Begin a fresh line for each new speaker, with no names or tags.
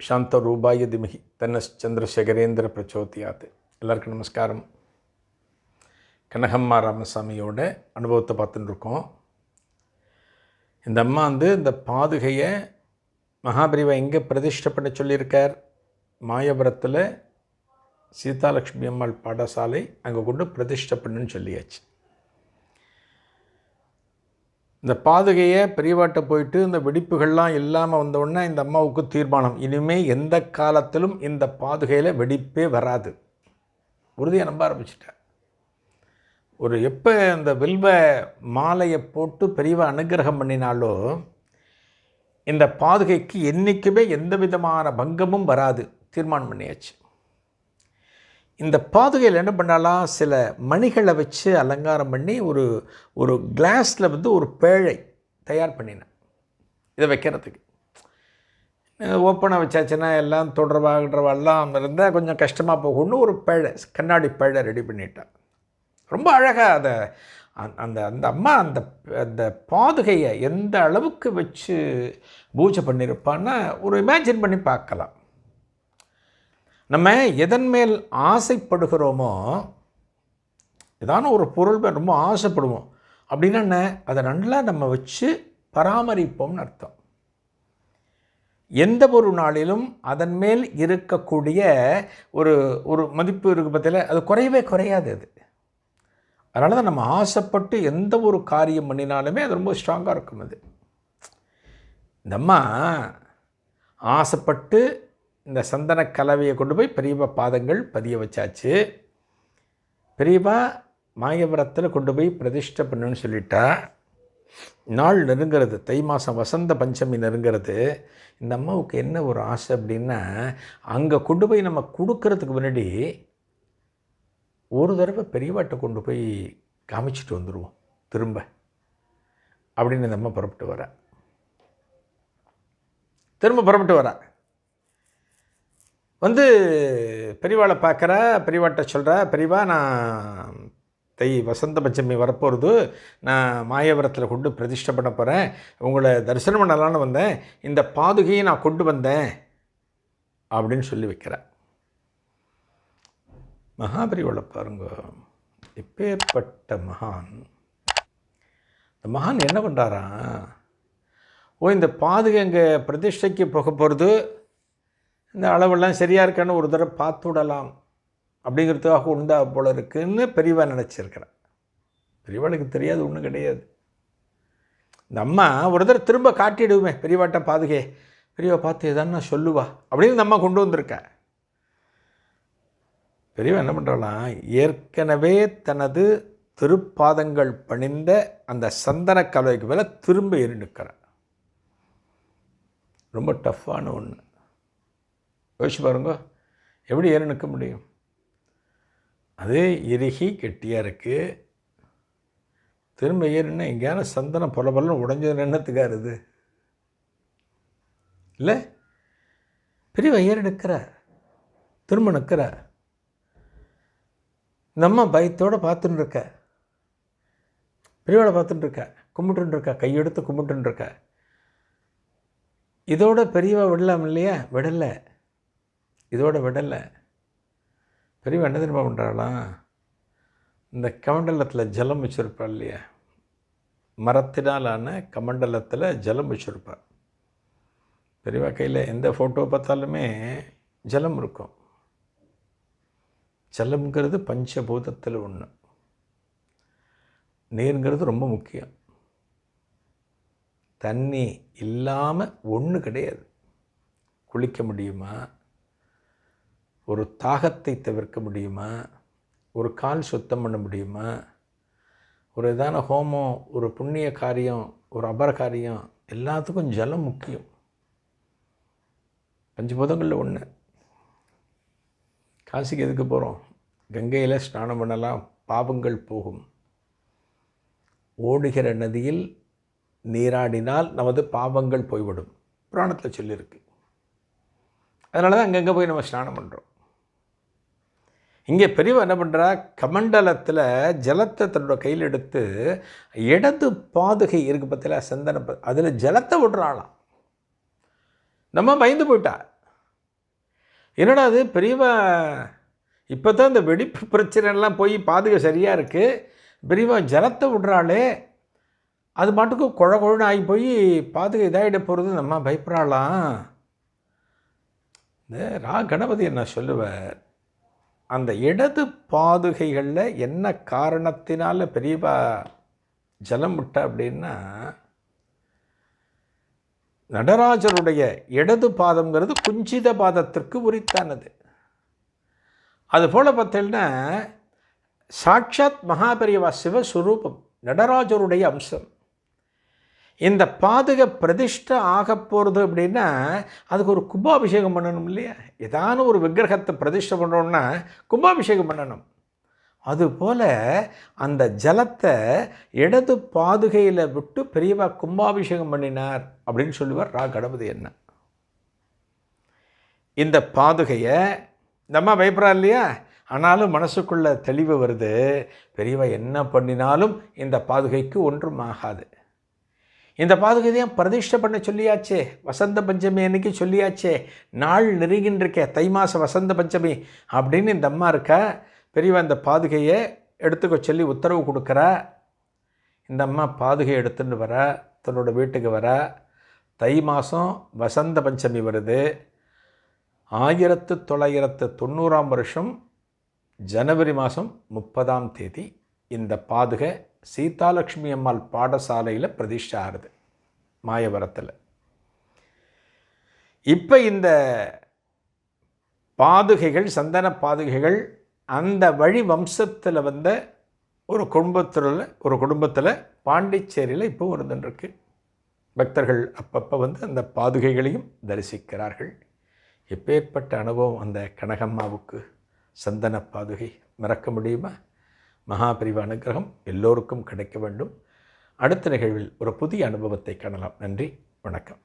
சாந்த ரூபாய திமகி தன்னஸ் சந்திரசேகரேந்திர பிரச்சோதியாத் எல்லாருக்கும் நமஸ்காரம் கனகம்மா ராமசாமியோட அனுபவத்தை பார்த்துட்டு இருக்கோம் இந்த அம்மா வந்து இந்த பாதுகையை மகாபிரிவை எங்கே பிரதிஷ்டை பண்ண சொல்லியிருக்கார் மாயபுரத்தில் சீதாலட்சுமி அம்மாள் பாடசாலை அங்கே கொண்டு பிரதிஷ்டை பண்ணுன்னு சொல்லியாச்சு இந்த பாதுகையை பெரியவாட்ட போயிட்டு இந்த வெடிப்புகள்லாம் இல்லாமல் வந்த இந்த அம்மாவுக்கு தீர்மானம். இனிமேல் எந்த காலத்திலும் இந்த பாதுகையில் வெடிப்பே வராது. உறுதியை நம்ப ஆரம்பிச்சிட்டேன். ஒரு எப்போ இந்த வில்வ மாலையை போட்டு பெரியவா அனுகிரகம் பண்ணினாலோ இந்த பாதுகைக்கு என்றைக்குமே எந்த விதமான பங்கமும் வராது. தீர்மானம் பண்ணியாச்சு. இந்த பாதுகையில் என்ன பண்ணாலாம்? சில மணிகளை வச்சு அலங்காரம் பண்ணி ஒரு ஒரு கிளாஸில் வந்து ஒரு பேழை தயார் பண்ணினேன். இதை வைக்கிறதுக்கு. ஓப்பனாக வச்சாச்சுன்னா எல்லாம் தொடர்பாகிறவெல்லாம் இருந்தால் கொஞ்சம் கஷ்டமாக போகணும்னு ஒரு பேழை கண்ணாடி பேழை ரெடி பண்ணிட்டேன். ரொம்ப அழகாக அதை அந்த- அந்த அந்த அம்மா அந்த அந்த பாதுகையை எந்த அளவுக்கு வச்சு பூஜை பண்ணியிருப்பான்னு ஒரு இமேஜின் பண்ணி பார்க்கலாம். நம்ம எதன் மேல் ஆசைப்படுகிறோமோ ஏதான ஒரு பொருள் மேல் ரொம்ப ஆசைப்படுவோம். அப்படின்னா என்ன? அதை நல்லா நம்ம வச்சு பராமரிப்போம்னு அர்த்தம். எந்த ஒரு நாளிலும் அதன் மேல் இருக்கக்கூடிய ஒரு ஒரு மதிப்பு இருக்குது பற்றியில் அது குறையவே குறையாது அது. அதனால தான் நம்ம ஆசைப்பட்டு எந்த ஒரு காரியம் பண்ணினாலுமே அது ரொம்ப ஸ்ட்ராங்காக இருக்கும் அது. இந்தம்மா ஆசைப்பட்டு இந்த சந்தன கலவையை கொண்டு போய் பெரியப்பா பாதங்கள் பதிய வச்சாச்சு. பெரியப்பா மாயபுரத்தில் கொண்டு போய் பிரதிஷ்டை பண்ணுன்னு சொல்லிட்டா. நாள் நெருங்கிறது தை மாதம் வசந்த பஞ்சமி நெருங்கிறது. இந்த அம்மாவுக்கு என்ன ஒரு ஆசை அப்படின்னா அங்கே கொண்டு போய் நம்ம கொடுக்கறதுக்கு முன்னாடி ஒரு தடவை பெரியவாட்டை கொண்டு போய் காமிச்சிட்டு வந்துடுவோம் திரும்ப. அப்படின்னு இந்த அம்மா புறப்பட்டு வர. திரும்ப புறப்பட்டு வரேன் வந்து பெரியவாளை பார்க்குறா பெரியவாட்ட சொல்கிறா பெரியவா நான் தை வசந்த பஞ்சமி வரப்போகிறது. நான் மாயவரத்தில் கொண்டு பிரதிஷ்டை பண்ண போகிறேன். உங்களை தரிசனம் பண்ணலான்னு வந்தேன். இந்த பாதுகையை நான் கொண்டு வந்தேன். அப்படின்னு சொல்லி வைக்கிறேன் மகாபரிவளை பாருங்க. எப்பேற்பட்ட மகான். இந்த மகான் என்ன பண்ணுறாரா ஓ இந்த பாதுகை அங்கே பிரதிஷ்டைக்கு போக போகிறது. இந்த அளவெல்லாம் சரியாக இருக்கான்னு ஒரு தடவை பார்த்து விடலாம் அப்படிங்கிறதுக்காக உண்டா போல இருக்குன்னு பெரியவா நினச்சிருக்கிறேன் பெரியவாளுக்கு தெரியாது ஒன்றும் கிடையாது. இந்த அம்மா ஒரு தடவை திரும்ப காட்டிடுவேன் பெரியவாட்ட பாதுகே பெரியவா பார்த்து எதான்னு சொல்லுவா அப்படின்னு இந்த அம்மா கொண்டு வந்திருக்க. பெரியவா என்ன பண்ணுறாலாம் ஏற்கனவே தனது திருப்பாதங்கள் பணிந்த அந்த சந்தன கலவைக்கு மேலே திரும்ப ஏறி நிற்கிறார். ரொம்ப டஃப்பான ஒன்று யோசிச்சு பாருங்க. எப்படி ஏறி நிற்க முடியும்? அது இறுகி கெட்டியாக இருக்குது திரும்ப ஏறினா எங்கேயான சந்தனம் பொல பொலன்னு உடஞ்சது எண்ணத்துக்காக இது இல்லை? பெரியவ ஏறி நிற்கிறார் திரும்ப நிற்கிற. நம்ம பயத்தோடு பார்த்துட்டு இருக்க. பெரியவளை பார்த்துட்டு இருக்க. கும்பிட்டுன்னு இருக்கா. கையெடுத்து கும்பிட்டுன்னு இருக்க. இதோட பெரியவா விடலாம் இல்லையா? விடலை. இதோட விடலை. பெரியவா என்ன தெரியுமா பண்ணுறாளாம் இந்த கமண்டலத்தில் ஜலம் வச்சுருப்பா இல்லையா? மரத்தினாலான கமண்டலத்தில் ஜலம் வச்சுருப்பா பெரியவா கையில் எந்த ஃபோட்டோ பார்த்தாலுமே ஜலம் இருக்கும். ஜலம்ங்கிறது பஞ்சபூதத்தில் ஒன்று நீருங்கிறது ரொம்ப முக்கியம். தண்ணி இல்லாமல் ஒன்று கிடையாது. குளிக்க முடியுமா? ஒரு தாகத்தை தவிர்க்க முடியுமா? ஒரு கால் சுத்தம் பண்ண முடியுமா? ஒரு இதான ஹோமம் ஒரு புண்ணிய காரியம் ஒரு அபர காரியம் எல்லாத்துக்கும் ஜலம் முக்கியம். பஞ்சபூதங்களில் ஒன்று காசிக்கு எதுக்கு போகிறோம் கங்கையில் ஸ்நானம் பண்ணலாம் பாவங்கள் போகும். ஓடுகிற நதியில் நீராடினால் நமது பாவங்கள் போய்விடும். புராணத்தில் சொல்லியிருக்கு. அதனால தான் அங்கங்கே போய் நம்ம ஸ்நானம் பண்ணுறோம் இங்கே பெரியவா என்ன பண்ணுறா கமண்டலத்தில் ஜலத்தை தன்னோட கையில் எடுத்து இடது பாதுகை இருக்கு பற்றில சந்தன அதில் ஜலத்தை விடுறாளாம். நம்ம பயந்து போயிட்டா. என்னடா அது? பெரியவா இப்போ தான் இந்த வெடிப்பு பிரச்சனைலாம் போய் பாதுகை சரியாக இருக்குது பெரியவா ஜலத்தை விடுறாளே. அது மாட்டுக்கும் குழ குழன்னு ஆகி போய் பாதுகை இதாகிட போகிறது நம்ம பயப்படுறாளாம். இந்த ரா கணபதி என்ன சொல்லுவார்? அந்த இடது பாதுகைகளில் என்ன காரணத்தினால பெரியவா ஜலம் விட்ட அப்படின்னா நடராஜருடைய இடது பாதம்ங்கிறது குஞ்சித பாதத்திற்கு உரித்தானது. அதுபோல் பார்த்தீங்கன்னா சாட்சாத் மகாபெரியவா சிவஸ்வரூபம் நடராஜருடைய அம்சம். இந்த பாதுக பிரதிஷ்டை ஆக போகிறது அப்படின்னா அதுக்கு ஒரு கும்பாபிஷேகம் பண்ணணும் இல்லையா? ஏதான ஒரு விக்கிரகத்தை பிரதிஷ்டை பண்ணுறோம்னா கும்பாபிஷேகம் பண்ணணும். அதுபோல் அந்த ஜலத்தை இடது பாதுகையில் விட்டு பெரியவா கும்பாபிஷேகம் பண்ணினார் அப்படின்னு சொல்லுவார் ரா கணபதி என்ன இந்த பாதுகையை நம்ம பயப்படுறா இல்லையா? ஆனாலும் மனசுக்குள்ள தெளிவு வருது. பெரியவா என்ன பண்ணினாலும் இந்த பாதுகைக்கு ஒன்றும் ஆகாது. இந்த பாதுகையையும் பிரதிஷ்டை பண்ண சொல்லியாச்சே. வசந்த பஞ்சமி அன்னைக்கு சொல்லியாச்சே. நாள் நெருங்கின்றிருக்கே தை மாதம் வசந்த பஞ்சமி அப்படின்னு இந்த அம்மா இருக்கா? பெரியவா இந்த பாதுகையை எடுத்துக்க சொல்லி உத்தரவு கொடுக்குறா. இந்த அம்மா பாதுகை எடுத்துன்னு வர தன்னோட வீட்டுக்கு வர. தை மாதம் வசந்த பஞ்சமி வருது. ஆயிரத்து தொள்ளாயிரத்து தொண்ணூறாம் வருஷம் ஜனவரி மாதம் முப்பதாம் தேதி இந்த பாதுகை சீதாலட்சுமி அம்மாள் பாடசாலையில் பிரதிஷ்டை ஆகுது மாயவரத்தில். இப்போ இந்த பாதுகைகள் சந்தன பாதுகைகள் அந்த வழி வம்சத்தில் வந்த ஒரு குடும்பத்தில் ஒரு குடும்பத்தில் பாண்டிச்சேரியில் இப்போ இருந்துருக்கு பக்தர்கள் அப்பப்போ வந்து அந்த பாதுகைகளையும் தரிசிக்கிறார்கள். எப்பேற்பட்ட அனுபவம் அந்த கனகம்மாவுக்கு? சந்தன பாதுகை மறக்க முடியுமா? மகாபிரிவு அனுகிரகம் எல்லோருக்கும் கிடைக்க வேண்டும். அடுத்த நிகழ்வில் ஒரு புதிய அனுபவத்தை காணலாம். நன்றி. வணக்கம்.